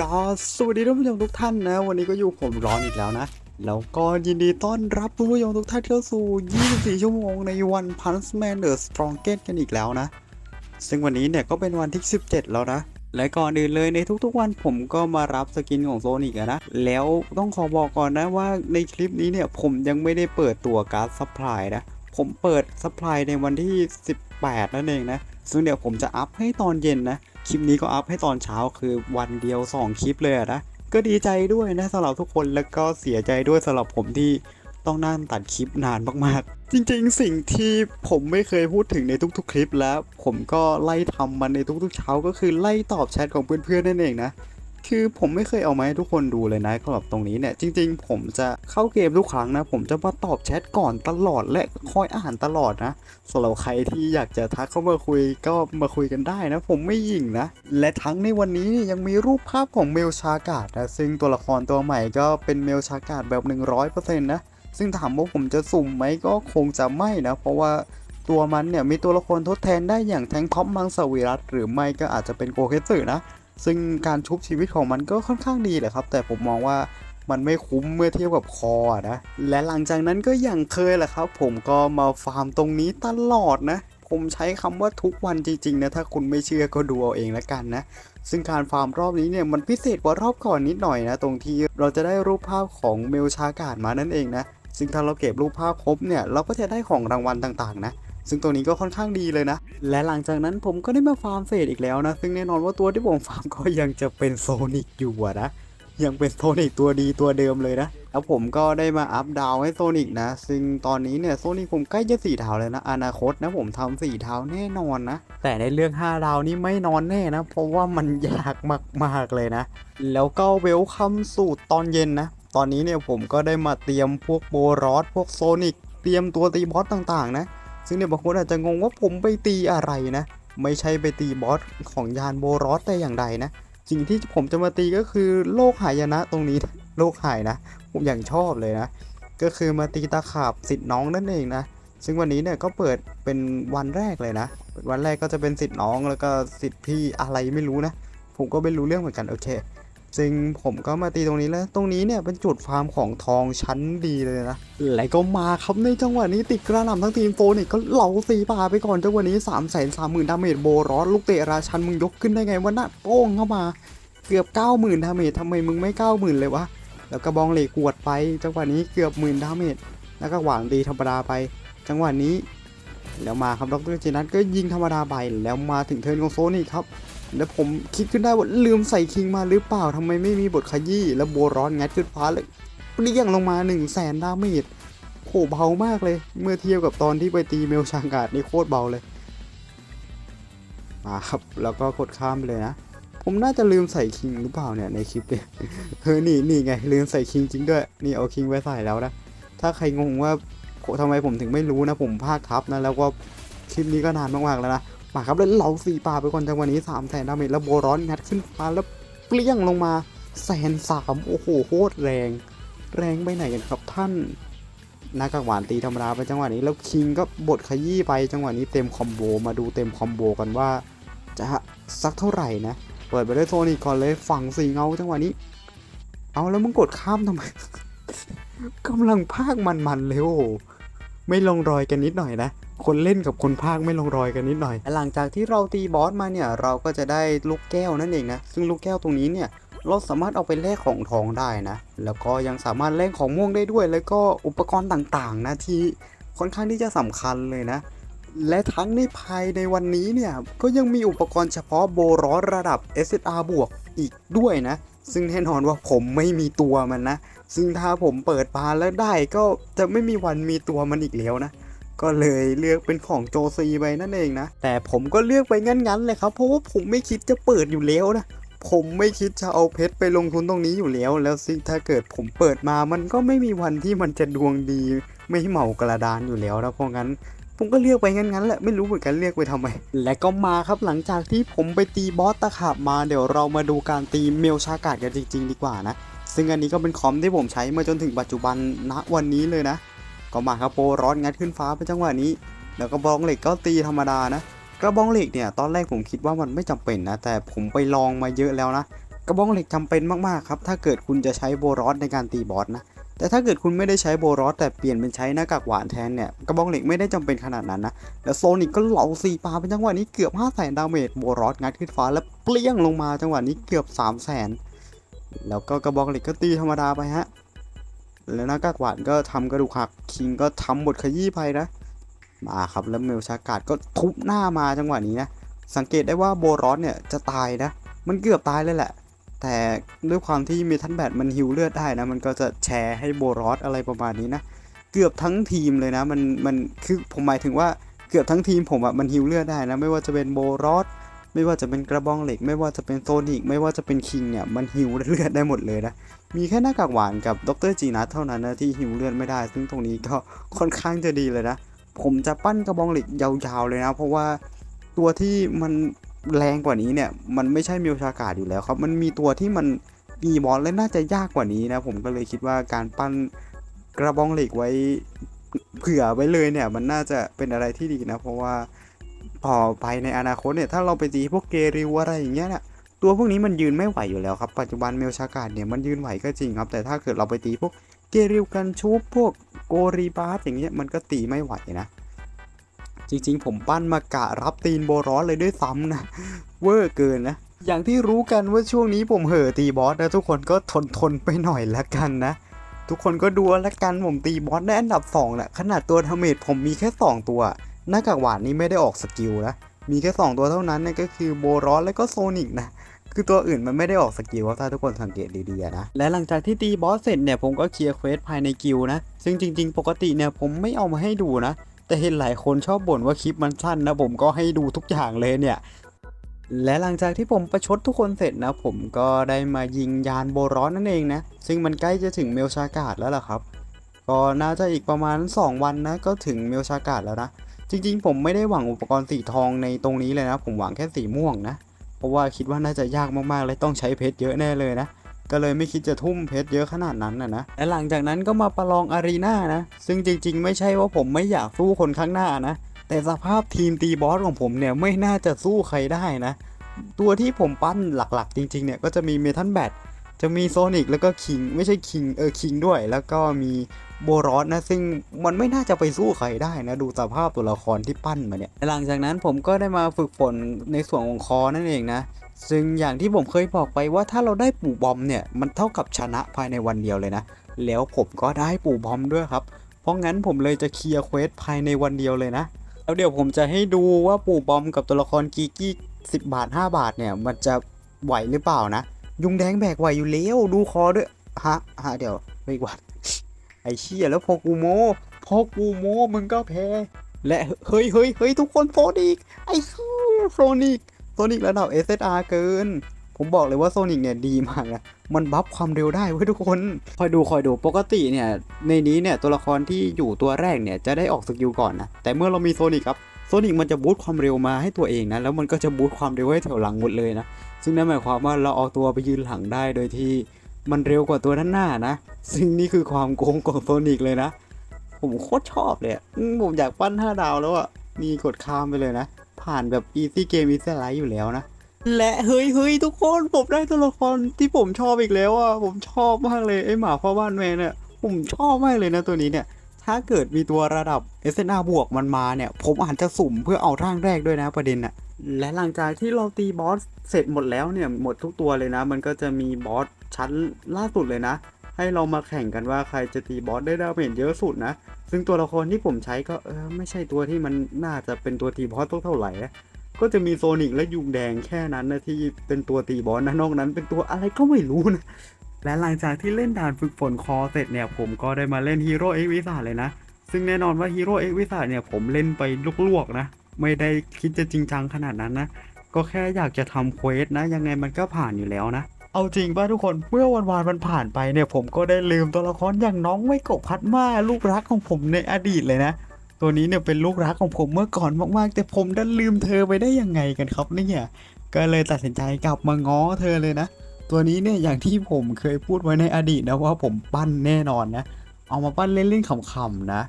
ก็สวัสดีท่านผู้ชมทุกท่านนะ วันนี้ก็อยู่ผมร้อนอีกแล้วนะ แล้วก็ยินดีต้อนรับผู้ชมทุกท่านเข้าสู่ 24 ชั่วโมงใน One Punch Man The Strongest กันอีกแล้วนะ ซึ่งวันนี้เนี่ยก็เป็นวันที่ 17 แล้วนะ และก่อนอื่นเลยในทุกๆวันผมก็มารับสกินของโซนิกนะ แล้วต้องขอบอกก่อนนะว่าในคลิปนี้เนี่ยผมยังไม่ได้เปิดตัวการ์ดซัพพลายนะ ผมเปิดซัพพลายในวันที่ 18 นั่นเองนะ ซึ่งเดี๋ยวผมจะอัพให้ตอนเย็นนะ คลิปนี้ก็อัพให้ตอนเช้าคือวันเดียว 2 คลิปเลยนะ ก็ดีใจด้วยนะสำหรับทุกคนแล้วก็เสียใจด้วยสำหรับผมที่ต้องนั่งตัดคลิปนานมากๆ จริงๆ สิ่งที่ผมไม่เคยพูดถึงในทุกๆ คลิปแล้ว ผมก็ไล่ทำมันในทุกๆ เช้าก็คือไล่ตอบแชทของเพื่อนๆนั่นเองนะ คือผมไม่เคยเอามาให้ทุกคนดูเลยนะสำหรับตรงนี้เนี่ย จริง ๆ ผมจะเข้าเกมทุกครั้งนะ ผมจะมาตอบแชทก่อนตลอดและคอยอ่านตลอดนะสำหรับใครที่อยากจะทักเข้ามาคุยก็มาคุยกันได้นะ ผมไม่หยิ่งนะ และทั้งในวันนี้ยยังมีรูปภาพของเมลชากาดนะซึ่งตัวละครตัวใหม่ก็เป็นเมลชากาดแบบ 100%นะซึ่งถามว่าผมจะสุ่มไหมก็คงจะไม่นะ เพราะว่าตัวมันเนี่ยมีตัวละครทดแทนได้อย่างแทงท็อปมังสวิรัตหรือไม่ก็อาจจะเป็นโกเคสึนะ ซึ่งการชุบชีวิตของมันก็ค่อนข้างดีแหละครับ แต่ผมมองว่ามันไม่คุ้มเมื่อเทียบกับคอนะ และหลังจากนั้นก็อย่างเคยแหละครับ ผมก็มาฟาร์มตรงนี้ตลอดนะ ผมใช้คำว่าทุกวันจริงๆนะ ถ้าคุณไม่เชื่อก็ดูเอาเองละกันนะ ซึ่งการฟาร์มรอบนี้เนี่ยมันพิเศษกว่ารอบก่อนนิดหน่อยนะ ตรงที่เราจะได้รูปภาพของเมลชากาดมานั่นเองนะ ซึ่งถ้าเราเก็บรูปภาพครบเนี่ยเราก็จะได้ของรางวัลต่างๆนะ ซึ่งตัวนี้ก็ค่อนข้างดีเลยนะ และหลังจากนั้นผมก็ได้มาฟาร์มเฟสอีกแล้วนะ ซึ่งแน่นอนว่าตัวที่ผมฟาร์มก็ยังจะเป็นโซนิกอยู่นะ ยังเป็นโซนิกตัวดีตัวเดิมเลยนะ แล้วผมก็ได้มาอัพดาวให้โซนิกนะ ซึ่งตอนนี้เนี่ยโซนิกผมใกล้จะสี่ดาวแล้วนะ อนาคตนะผมทำสี่ดาวแน่นอนนะ แต่ในเรื่อง5ดาวนี่ไม่นอนแน่นะ เพราะว่ามันยากมากๆเลยนะ แล้วก็เวลคัมสูตรตอนเย็นนะ ตอนนี้เนี่ยผมก็ได้มาเตรียมพวกโบรอสพวกโซนิกเตรียมตัวตีบอสต่างๆ นะ ซึ่งเนี่ยบางคนอาจจะงงว่าผมไปตีอะไรนะ ไม่ใช่ไปตีบอสของยานโบรอสแต่อย่างใดนะสิ่งที่ผมจะมาตีก็คือโลกหายนะตรงนี้โลกหายนะ ผมอย่างชอบเลยนะ ก็คือมาตีตาขาบสิทธิ์น้องนั่นเองนะซึ่งวันนี้เนี่ยก็เปิดเป็นวันแรกเลยนะ วันแรกก็จะเป็นสิทธิ์น้องแล้วก็สิทธิ์พี่อะไรไม่รู้นะ ผมก็ไม่รู้เรื่องเหมือนกันโอเค ซึ่งผมก็มาตีตรงนี้แล้ว ตรงนี้เนี่ยเป็นจุดฟาร์มของทองชั้นดีเลยนะ และก็มาครับในจังหวะนี้ติดกระหน่ำทั้งทีมโฟนิกก็เหลาสีป่าไปก่อนจังหวะนี้3ามแสนสามหมื่นดาเมจโบรอสลูกเตะราชันมึงยกขึ้นได้ไงวะน่ะโป้งเข้ามาเกือบ 90,000ดาเมจทำไมมึงไม่ 90,000 เลยวะ แล้วกระบองเหล็กขวดไปจังหวะนี้เกือบหมื่นดาเมจแล้วก็หวางตีธรรมดาไป จังหวะนี้ แล้วมาครับดรเจนัทก็ยิงธรรมดาไปแล้วมาถึงเทิร์นของโซนี่ครับ แล้วผมคิดขึ้นได้ว่าลืมใส่คิงมาหรือเปล่าทำไมไม่มีบทขยี้แล้วโบร้อนงัดขึ้นฟ้าเลยเปรี้ยงลงมา1 0 0 0 0แสนดาเมจโหเบามากเลย เมื่อเทียบกับตอนที่ไปตีเมลชางกาดนี่โคตรเบาเลยมาครับแล้วก็กดข้ามไปเลยนะ ผมน่าจะลืมใส่คิงหรือเปล่าเนี่ยในคลิปเนี่ยเฮ้ยนี่นี่ไงลืมใส่คิงจริงด้วยนี่เอาคิงไว้ใส่แล้วนะถ้าใครงงว่าโหทำไมผมถึงไม่รู้นะผมพลาดทับนะแล้วก็คลิปนี้ก็นานมากๆแล้วนะ มาครับแล้วเหลาสี่ป่าไปก่อนจังหวะนี้3ามแสนดาเมจแล้วโบร้อนงัดขึ้นฟ้าแล้วเปรี้ยงลงมาแสนสามโอ้โหโคตรแรง แรงไปไหนกันครับท่านนากักหวานตีธรรมดาไปจังหวะนี้แล้วคิงก็บดขยี้ไปจังหวะนี้เต็มคอมโบมาดูเต็มคอมโบกันว่า จะสักเท่าไหร่นะเปิดไปด้วยโทนี่ก่อนเลยฝั่งสีเงาจังหวะนี้ เอาแล้วมึงกดข้ามทำไมกำลังภาคมันๆเลยโอ้ไม่ลงรอยกันนิดหน่อยนะ คนเล่นกับคนภาคไม่ลงรอยกันนิดหน่อย หลังจากที่เราตีบอสมาเนี่ย เราก็จะได้ลูกแก้วนั่นเองนะ ซึ่งลูกแก้วตรงนี้เนี่ยเราสามารถเอาไปแลกของทองได้นะ แล้วก็ยังสามารถแลกของม่วงได้ด้วย แล้วก็อุปกรณ์ต่างๆนะที่ค่อนข้างที่จะสำคัญเลยนะ และทั้งในภายในวันนี้เนี่ยก็ยังมีอุปกรณ์เฉพาะโบรอสระดับ SSR บวกอีกด้วยนะ ซึ่งแน่นอนว่าผมไม่มีตัวมันนะ ซึ่งถ้าผมเปิดมาแล้วได้ก็จะไม่มีวันมีตัวมันอีกแล้วนะ ก็เลยเลือกเป็นของโจซีไปนั่นเองนะ แต่ผมก็เลือกไปงั้นๆเลยครับ เพราะว่าผมไม่คิดจะเปิดอยู่แล้วนะ ผมไม่คิดจะเอาเพชรไปลงทุนตรงนี้อยู่แล้ว แล้วซึ่งถ้าเกิดผมเปิดมา มันก็ไม่มีวันที่มันจะดวงดี ไม่เหมากระดานอยู่แล้วนะเพราะงั้นผมก็เลือกไปงั้นๆแหละไม่รู้เหมือนกันเลือกไปทำไม และก็มาครับหลังจากที่ผมไปตีบอสตะขาบมาเดี๋ยวเรามาดูการตีเมลชากาดกันจริง ๆ ดีกว่านะ ซึ่งอันนี้ก็เป็นคอมที่ผมใช้มาจนถึงปัจจุบันณวันนี้เลยนะ ก็มาครับโปรร้อนงัดขึ้นฟ้าไปจังหวะนี้ แล้วก็บองเหล็กก็ตีธรรมดานะ กระบองเหล็กเนี่ยตอนแรกผมคิดว่ามันไม่จำเป็นนะ แต่ผมไปลองมาเยอะแล้วนะ กระบองเหล็กจำเป็นมากๆครับ ถ้าเกิดคุณจะใช้โบรอสในการตีบอสนะ แต่ถ้าเกิดคุณไม่ได้ใช้โบรอสแต่เปลี่ยนเป็นใช้หน้ากากหวานแทนเนี่ย กระบองเหล็กไม่ได้จำเป็นขนาดนั้นนะ แล้วโซนิกก็เหลาสีปาเป็นจังหวะนี้เกือบ5 0 0แสนดาเมจโบรอสงัดขึ้นฟ้าแล้วเปรี้ยงลงมาจังหวะนี้เกือบ3 0 0แสนแล้วก็กระบองเหล็กก็ตีธรรมดาไปฮะ แล้วหน้ากากหวานก็ทำกระดูกหักคิงก็ทำบทขยี้ไปนะ มาครับแล้วเมลชากาดก็ทุบหน้ามาจังหวะนี้นะ สังเกตได้ว่าโบรอสเนี่ยจะตายนะ มันเกือบตายเลยแหละ แต่ด้วยความที่มีทันแบตมันฮิวเลือดได้นะ มันก็จะแชร์ให้โบรอสอะไรประมาณนี้นะ เกือบทั้งทีมเลยนะ มันมันคือผมหมายถึงว่าเกือบทั้งทีมผมอะมันฮิวเลือดได้นะ ไม่ว่าจะเป็นโบรอส ไม่ว่าจะเป็นกระบองเหล็ก ไม่ว่าจะเป็นโซนิกไม่ว่าจะเป็นคิงเนี่ยมันฮิวเลือดได้หมดเลยนะมีแค่หน้ากากหวานกับดรจีนัทเท่านั้นนะที่ฮิวเลือดไม่ได้ ซึ่งตรงนี้ก็ค่อนข้างจะดีเลยนะผมจะปั้นกระบองเหล็กยาวๆเลยนะ เพราะว่าตัวที่มันแรงกว่านี้เนี่ยมันไม่ใช่มิวชากาดอยู่แล้วครับ มันมีตัวที่มันมีบอลและน่าจะยากกว่านี้นะ ผมก็เลยคิดว่าการปั้นกระบองเหล็กไว้เผื่อไว้เลยเนี่ย มันน่าจะเป็นอะไรที่ดีนะ เพราะว่า ต่อไปในอนาคตเนี่ยถ้าเราไปตีพวกเกริวอะไรอย่างเงี้ยเนี่ยตัวพวกนี้มันยืนไม่ไหวอยู่แล้วครับปัจจุบันเมลชากาดเนี่ยมันยืนไหวก็จริงครับ แต่ถ้าเกิดเราไปตีพวกเกริวกันชูปพวกโกรีบาสอย่างเงี้ยมันก็ตีไม่ไหวนะ จริงๆ ผมปั้นมากะรับตีนโบรอสเลยด้วยซ้ำนะเวอร์เกินนะอย่างที่รู้กันว่าช่วงนี้ผมเห่อตีบอสนะทุกคนก็ทนทนไปหน่อยละกันนะ ทุกคนก็ดูแล้วกันผมตีบอสได้อันดับ2แหละขนาดตัวทาเมจผมมีแค่ 2 ตัว หน้ากากหวานนี่ไม่ได้ออกสกิลนะ มีแค่ 2 ตัวเท่านั้นนะก็คือโบรอสและก็โซนิกนะคือตัวอื่นมันไม่ได้ออกสกิลถ้าทุกคนสังเกตดีๆนะ และหลังจากที่ตีบอสเสร็จเนี่ยผมก็เคลียร์เควสภายในกิลนะ ซึ่งจริง ๆ ปกติเนี่ยผมไม่เอามาให้ดูนะ แต่เห็นหลายคนชอบบ่นว่าคลิปมันสั้นนะผมก็ให้ดูทุกอย่างเลยเนี่ย และหลังจากที่ผมประชดทุกคนเสร็จนะ ผมก็ได้มายิงยานโบร้อนนั่นเองนะ ซึ่งมันใกล้จะถึงเมลชากาดแล้วล่ะครับ ก็น่าจะอีกประมาณ 2 วันนะก็ถึงเมลชากาดแล้วนะ จริงๆ ผมไม่ได้หวังอุปกรณ์สีทองในตรงนี้เลยนะ ผมหวังแค่สีม่วงนะ เพราะว่าคิดว่าน่าจะยากมากๆเลยต้องใช้เพชรเยอะแน่เลยนะ ก็เลยไม่คิดจะทุ่มเพชรเยอะขนาดนั้นนะนะ และหลังจากนั้นก็มาประลองอารีนานะ ซึ่งจริงๆ ไม่ใช่ว่าผมไม่อยากสู้คนข้างหน้านะ แต่สภาพทีมตีบอสของผมเนี่ยไม่น่าจะสู้ใครได้นะ ตัวที่ผมปั้นหลักๆ จริงๆ เนี่ยก็จะมีเมทัลแบท จะมีโซนิกแล้วก็คิงไม่ใช่คิงเออคิงด้วย แล้วก็มีโบรอสนะ ซึ่งมันไม่น่าจะไปสู้ใครได้นะ ดูสภาพตัวละครที่ปั้นมาเนี่ย หลังจากนั้นผมก็ได้มาฝึกฝนในส่วนของคอนั่นเองนะ ซึ่งอย่างที่ผมเคยบอกไปว่าถ้าเราได้ปู่บอมเนี่ยมันเท่ากับชนะภายในวันเดียวเลยนะ แล้วผมก็ได้ปู่บอมด้วยครับ เพราะงั้นผมเลยจะเคลียร์เควสภายในวันเดียวเลยนะ แล้วเดี๋ยวผมจะให้ดูว่าปู่บอมกับตัวละครกีกี้10 บาท 5 บาทเนี่ยมันจะไหวหรือเปล่านะ ยุงแดงแบกไหวอยู่แล้วดูคอด้วยฮะฮะเดี๋ยวไม่กว่าไอ้เชี่ยแล้วพอกูโมพอกูโมมึงก็แพ้และเฮ้ยเฮ้ยเฮ้ยทุกคนโซนิกไอ้โซนิกโซนิกระดับ SSR เกิน ผมบอกเลยว่าโซนิกเนี่ยดีมากนะมันบัฟความเร็วได้เว้ยทุกคน คอยดูคอยดูปกติเนี่ย ในนี้เนี่ยตัวละครที่อยู่ตัวแรกเนี่ยจะได้ออกสกิลก่อนนะ แต่เมื่อเรามีโซนิกครับโซนิกมันจะบูตความเร็วมาให้ตัวเองนะ แล้วมันก็จะบูตความเร็วให้แถวหลังหมดเลยนะ ซึ่งนั่นหมายความว่าเราเอาตัวไปยืนหลังได้โดยที่มันเร็วกว่าตัวด้านหน้านะ ซึ่งนี่คือความโกงของโซนิกเลยนะ ผมโคตรชอบเลยผมอยากปั้น 5 ดาวแล้วอะ มีกดข้ามไปเลยนะ ผ่านแบบ easy game easy life อยู่แล้วนะ และเฮ้ยเฮ้ยทุกคนผมได้ตัวละครที่ผมชอบอีกแล้วอะ ผมชอบมากเลยไอหมาพ่อบ้านแมนเนี่ย ผมชอบมากเลยนะตัวนี้เนี่ย ถ้าเกิดมีตัวระดับ SNR บวกมันมาเนี่ย ผมอาจจะสุ่มเพื่อเอาร่างแรกด้วยนะประเด็นอะ และหลังจากที่เราตีบอสเสร็จหมดแล้วเนี่ยหมดทุกตัวเลยนะ มันก็จะมีบอสชั้นล่าสุดเลยนะ ให้เรามาแข่งกันว่าใครจะตีบอสได้ดาเมจเยอะสุดนะ ซึ่งตัวละครที่ผมใช้ก็เออไม่ใช่ตัวที่มันน่าจะเป็นตัวตีบอสต้องเท่าไหร่ก็จะมีโซนิกและยุงแดงแค่นั้นนะที่เป็นตัวตีบอสนะนอกนั้นเป็นตัวอะไรก็ไม่รู้นะและหลังจากที่เล่นด่านฝึกฝนคอเสร็จเนี่ยผมก็ได้มาเล่นฮีโร่เอ็กวิสาเลยนะ ซึ่งแน่นอนว่าฮีโร่เอ็กวิสาเนี่ยผมเล่นไปลวกๆนะ ไม่ได้คิดจะจริงจังขนาดนั้นนะ ก็แค่อยากจะทำเควสนะ ยังไงมันก็ผ่านอยู่แล้วนะ เอาจริงป่ะทุกคนเมื่อวันวานมันผ่านไปเนี่ย ผมก็ได้ลืมตัวละครอย่างน้องไว้กบพัดมาลูกรักของผมในอดีตเลยนะ ตัวนี้เนี่ยเป็นลูกรักของผมเมื่อก่อนมากๆ แต่ผมดันลืมเธอไปได้ยังไงกันครับเนี่ยก็เลยตัดสินใจกลับมาง้อเธอเลยนะ ตัวนี้เนี่ยอย่างที่ผมเคยพูดไว้ในอดีตนะว่าผมปั้นแน่นอนนะ เอามาปั้นเล่นๆขำๆนะ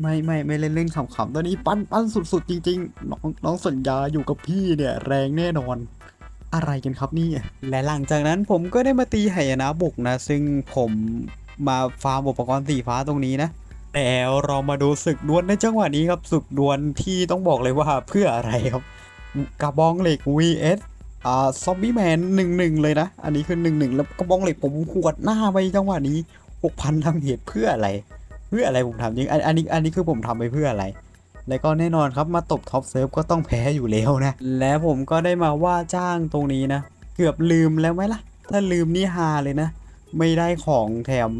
ไม่ไม่ไม่เล่นๆขำๆตัวนี้ปั้นปั้นสุดๆจริงๆน้องน้องสัญญาอยู่กับพี่เนี่ยแรงแน่นอน อะไรกันครับนี่ และหลังจากนั้นผมก็ได้มาตีไหยนะบุกนะ ซึ่งผมมาฟาร์มอุปกรณ์สีฟ้าตรงนี้นะแล้วเรามาดูศึกดวลในจังหวะนี้ครับศึกดวลที่ต้องบอกเลยว่าเพื่ออะไรครับกระบองเหล็ก vs อ่าซอมบี้แมนหนึ่งหนึ่งเลยนะ อันนี้คือหนึ่งหนึ่งแล้วกระบองเหล็กผมหวดหน้าไปจังหวะนี้หกพันทำเหตุเพื่ออะไร พื่ออะไรผมทำจริงอันอันนี้อันนี้คือผมทำไปเพื่ออะไรแล้วก็แน่นอนครับมาตบท็อปเซิร์ฟก็ต้องแพ้อยู่แล้วนะ และผมก็ได้มาว่าจ้างตรงนี้นะ เกือบลืมแล้วไหมล่ะ ถ้าลืมนี่ฮาเลยนะ ไม่ได้ของแถม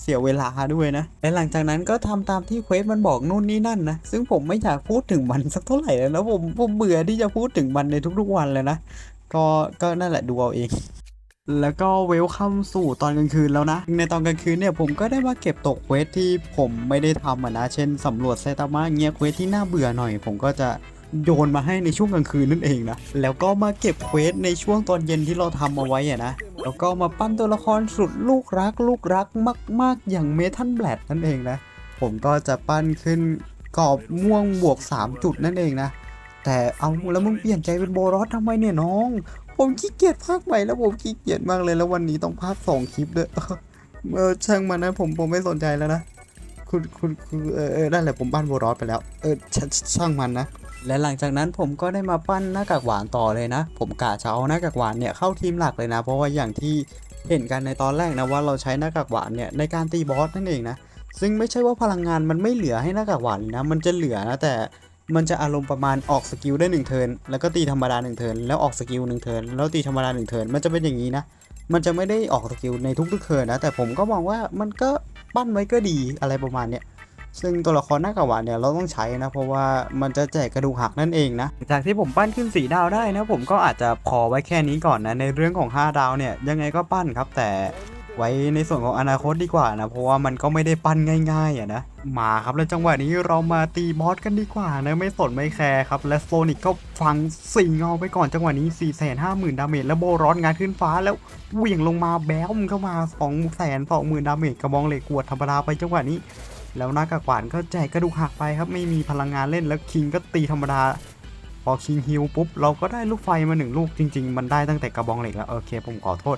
เสียเวลาด้วยนะ และหลังจากนั้นก็ทำตามที่เควสมันบอกนู่นนี่นั่นนะ ซึ่งผมไม่อยากพูดถึงมันสักเท่าไหร่แล้วนะผมผมเบื่อที่จะพูดถึงมันในทุกๆวันเลยนะ ก็ก็นั่นแหละดูเอาเอง แล้วก็เวลคัมสู่ตอนกลางคืนแล้วนะ ในตอนกลางคืนเนี่ยผมก็ได้มาเก็บตกเควสที่ผมไม่ได้ทำอะนะ เช่นสำรวจไซตามะเงี้ยเควสที่น่าเบื่อหน่อย ผมก็จะโยนมาให้ในช่วงกลางคืนนั่นเองนะ แล้วก็มาเก็บเควสในช่วงตอนเย็นที่เราทำเอาไว้อะนะ แล้วก็มาปั้นตัวละครสุดลูกรัก ลูกรักมาก ๆ อย่างเมทัลแบลดนั่นเองนะ ผมก็จะปั้นขึ้นกรอบม่วงบวก 3 จุดนั่นเองนะ แต่เอาแล้วมึงเปลี่ยนใจเป็นโบรอสทำไมเนี่ยน้อง ผมขี้เกียจภาคใหม่แล้วผมขี้เกียจมากเลยแล้ววันนี้ต้องภาคสองคลิปด้วยเออช่างมันนะผมผมไม่สนใจแล้วนะคุณคุณคุณเออเออนั่นแหละผมปั้นโบรอสไปแล้วเออชช่างมันนะและหลังจากนั้นผมก็ได้มาปั้นหน้ากากหวานต่อเลยนะ ผมกะจะเอาหน้ากากหวานเนี่ยเข้าทีมหลักเลยนะ เพราะว่าอย่างที่เห็นกันในตอนแรกนะว่าเราใช้หน้ากากหวานเนี่ยในการตีบอสนั่นเองนะซึ่งไม่ใช่ว่าพลังงานมันไม่เหลือให้หน้ากากหวานนะมันจะเหลือนะแต่ มันจะอารมณ์ประมาณออกสกิลได้หนึ่งเทิร์นแล้วก็ตีธรรมดาหนึ่งเทิร์นแล้วออกสกิลหนึ่งเทิร์นแล้วตีธรรมดาหนึ่งเทิร์นมันจะเป็นอย่างนี้นะ มันจะไม่ได้ออกสกิลในทุกๆเทิร์นนะ แต่ผมก็มองว่ามันก็ปั้นไว้ก็ดีอะไรประมาณเนี้ยซึ่งตัวละครหน้ากากหวานเนี่ยเราต้องใช้นะ เพราะว่ามันจะแจกกระดูกหักนั่นเองนะ จากที่ผมปั้นขึ้น 4 ดาวได้นะ ผมก็อาจจะพอไว้แค่นี้ก่อนนะ ในเรื่องของ 5 ดาวเนี่ยยังไงก็ปั้นครับแต่ ไว้ในส่วนของอนาคตดีกว่านะเพราะว่ามันก็ไม่ได้ปั้นง่ายๆอะนะมาครับแล้วจังหวะนี้เรามาตีบอสกันดีกว่านะไม่สนไม่แคร์ครับและโซนิกก็ฟังสี่เงาไปก่อนจังหวะนี้ 4 5 0 0 0 0 ดาเมจแล้วโบรอนงานขึ้นฟ้าแล้วเหวี่ยงลงมาแบมเข้ามา 2 2 0 0 0 0 ดาเมจกระบองเหล็กกวดธรรมดาไปจังหวะนี้ แล้วหน้ากากหวานก็แจกกระดูกหักไปครับไม่มีพลังงานเล่นแล้วคิงก็ตีธรรมดาพอคิงฮิลปุ๊บเราก็ได้ลูกไฟมาหนึ่งลูกจริง ๆ มันได้ตั้งแต่กระบองเหล็กแล้วโอเคผมขอโทษ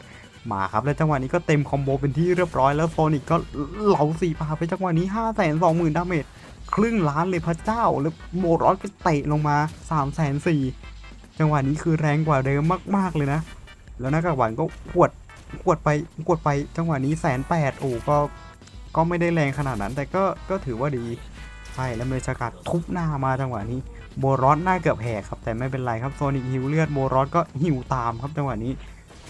มาครับแล้วจังหวะนี้ก็เต็มคอมโบเป็นที่เรียบร้อยแล้วโซนิกก็เหลาสีปาไปจังหวะนี้5 2 0 0 0 0ดาเมจครึ่งล้านเลยพระเจ้า แล้วโบรอสก็เตะลงมา3 4 0 0 0จังหวะนี้คือแรงกว่าเดิมมาก ๆ เลยนะ แล้วน้ากากหวานก็ขวดขวดไปขวดไปจังหวะนี้แสนแปดโอ้ก็ก็ไม่ได้แรงขนาดนั้น แต่ก็ก็ถือว่าดีใช่แล้วเมชากัดทุบหน้ามาจังหวะนี้โบรอสหน้าเกือบแหกครับแต่ไม่เป็นไรครับโซนิกฮิวเลือดโบรอสก็ฮิวตามครับจังหวะนี้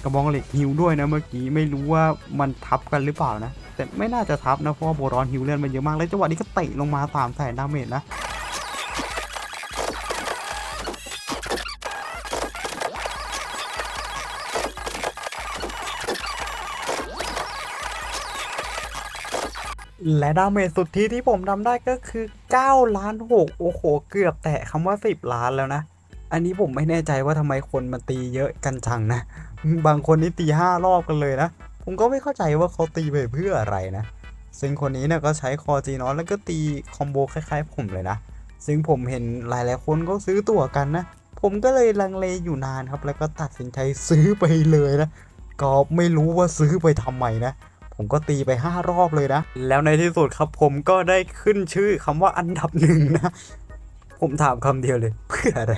กระบองเหล็กฮิวด้วยนะเมื่อกี้ไม่รู้ว่ามันทับกันหรือเปล่านะ แต่ไม่น่าจะทับนะเพราะว่าโบรอสฮิวเลือดมันเยอะมากแล้วจังหวะนี้ก็เตะลงมา3ามแสนดาเมจนะและดาเมจสุดที่ที่ผมทำได้ก็คือ 9 ล้าน 6 โอ้โห เกือบแตะคำว่า 10 ล้านแล้วนะ อันนี้ผมไม่แน่ใจว่าทำไมคนมาตีเยอะกันจังนะ บางคนนี่ตี5รอบกันเลยนะ ผมก็ไม่เข้าใจว่าเขาตีไปเพื่ออะไรนะ ซึ่งคนนี้เนี่ยก็ใช้คอจีนอนแล้วก็ตีคอมโบคล้ายๆ ผมเลยนะ ซึ่งผมเห็นหลายๆคนก็ซื้อตั๋วกันนะ ผมก็เลยลังเลอยู่นานครับ แล้วก็ตัดสินใจซื้อไปเลยนะ ก็ไม่รู้ว่าซื้อไปทำไมนะผมก็ตีไป 5 รอบเลยนะ แล้วในที่สุดครับผมก็ได้ขึ้นชื่อคำว่าอันดับหนึ่งนะ ผมถามคำเดียวเลย เพื่ออะไร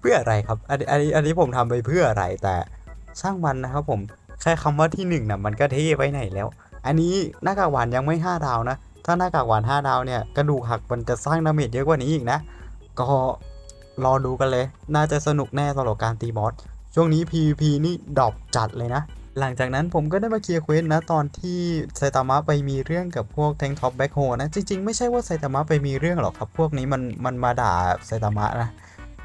เพื่ออะไรครับ อันนี้อันนี้อันนี้ผมทำไปเพื่ออะไรแต่ช่างมันนะครับผมแค่คำว่าที่หนึ่งนะมันก็เท่ไปไหนแล้ว อันนี้หน้ากากหวานยังไม่5ดาวนะ ถ้าหน้ากากหวาน5ดาวเนี่ยกระดูกหักมันจะสร้างดาเมจเยอะกว่านี้อีกนะ ก็รอดูกันเลย น่าจะสนุกแน่สำหรับการตีบอส ช่วงนี้ PVP นี่ดรอปจัดเลยนะ หลังจากนั้นผมก็ได้มาเคลียร์เควสนะ ตอนที่ไซตามะไปมีเรื่องกับพวกแทงท็อปแบ็คโฮนะ จริงๆ ไม่ใช่ว่าไซตามะไปมีเรื่องหรอกครับ พวกนี้มันมันมาด่าไซตามะนะ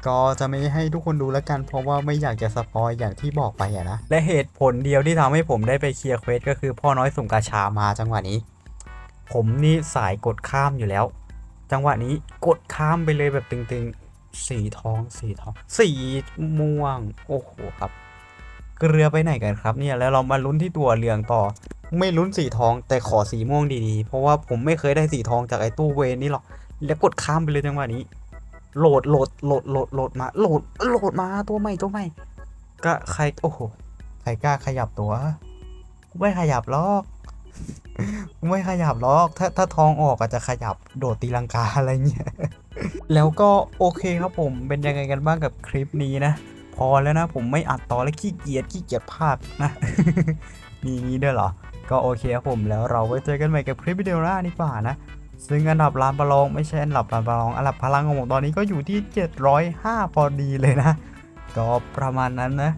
ก็จะไม่ให้ทุกคนดูแล้วกัน เพราะว่าไม่อยากจะสปอยอย่างที่บอกไปอะนะ และเหตุผลเดียวที่ทำให้ผมได้ไปเคลียร์เควสก็คือพ่อน้อยสุ่มกาชามาจังหวะนี้ ผมนี่สายกดข้ามอยู่แล้ว จังหวะนี้กดข้ามไปเลยแบบตึงๆ สีทอง สีทอง สีม่วง โอ้โหครับเกลือไปไหนกันครับเนี่ยแล้วเรามาลุ้นที่ตัวเหลืองต่อ ไม่ลุ้นสีทองแต่ขอสีม่วงดีๆ เพราะว่าผมไม่เคยได้สีทองจากไอ้ตู้เวนนี่หรอก แล้วกดข้ามไปเลยจังหวะนี้ โหลดโหลดโหลดโหลดโหลดมาโหลดโหลดมาตัวใหม่ตัวใหม่ก็ใครโอ้โหใครกล้าขยับตัวกูไม่ขยับหรอกกูไม่ขยับหรอก ถ้าถ้าท้องออกอาจจะขยับโดดตีลังกาอะไรเงี้ยแล้วก็โอเคครับผมเป็นยังไงกันบ้างกับคลิปนี้นะ พอแล้วนะผมไม่อัดต่อแล้วขี้เกียจขี้เกียจพากนะมีงี้ด้วยเหรอ ก็โอเคครับผมแล้วเราไว้เจอกันใหม่กับคลิปวิดีโอหน้านี้กว่านะ ซึ่งอันดับลานประลองไม่ใช่อันดับลานประลอง อันดับพลังของผมตอนนี้ก็อยู่ที่ 705 พอดีเลยนะ ก็ประมาณนั้นนะ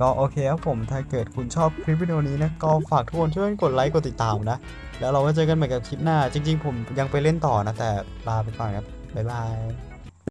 ก็โอเคครับผมถ้าเกิดคุณชอบคลิปวิดีโอนี้นะก็ฝากทุกคนช่วยกดไลค์กดติดตามนะ แล้วเราก็เจอกันใหม่กับคลิปหน้า จริง ๆ ผมยังไปเล่นต่อนะแต่ลาไปก่อนครับบ๊ายบาย